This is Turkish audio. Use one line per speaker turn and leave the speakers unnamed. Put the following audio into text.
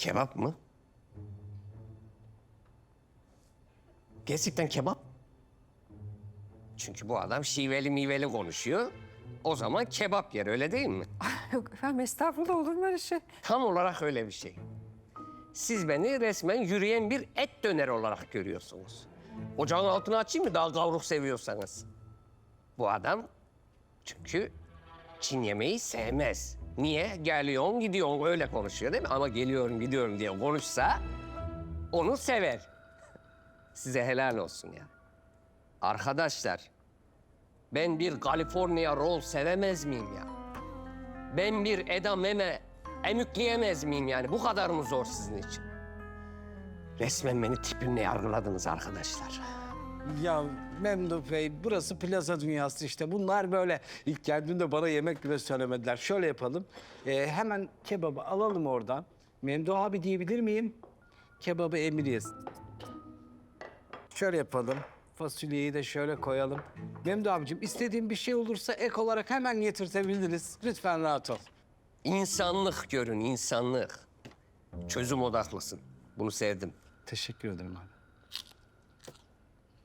Kebap mı? Gerçekten kebap. Çünkü bu adam şiveli miveli konuşuyor. O zaman kebap yer öyle değil mi?
Yok efendim estağfurullah olur mu öyle şey?
Tam olarak öyle bir şey. Siz beni resmen yürüyen bir et döneri olarak görüyorsunuz. Ocağın altını açayım mı daha kavruk seviyorsanız? Bu adam çünkü Çin yemeği sevmez. Niye? Geliyorsun gidiyorsun öyle konuşuyor değil mi? Ama geliyorum gidiyorum diye konuşsa onu sever. Size helal olsun ya. Arkadaşlar ben bir California roll sevemez miyim ya? Ben bir edameme emükleyemez miyim yani? Bu kadar mı zor sizin için? Resmen beni tipimle yargıladınız arkadaşlar.
Ya Memduh Bey burası plaza dünyası işte. Bunlar böyle ilk geldiğinde bana yemek bile söylemediler. Şöyle yapalım. Ee, hemen kebabı alalım oradan. Memduh abi diyebilir miyim? Kebabı emir yesin. Şöyle yapalım. Fasulyeyi de şöyle koyalım. Memduh abicim istediğin bir şey olursa ek olarak hemen getirtebiliriz. Lütfen rahat ol.
İnsanlık görün, insanlık. Çözüm odaklısın. Bunu sevdim.
Teşekkür ederim abi.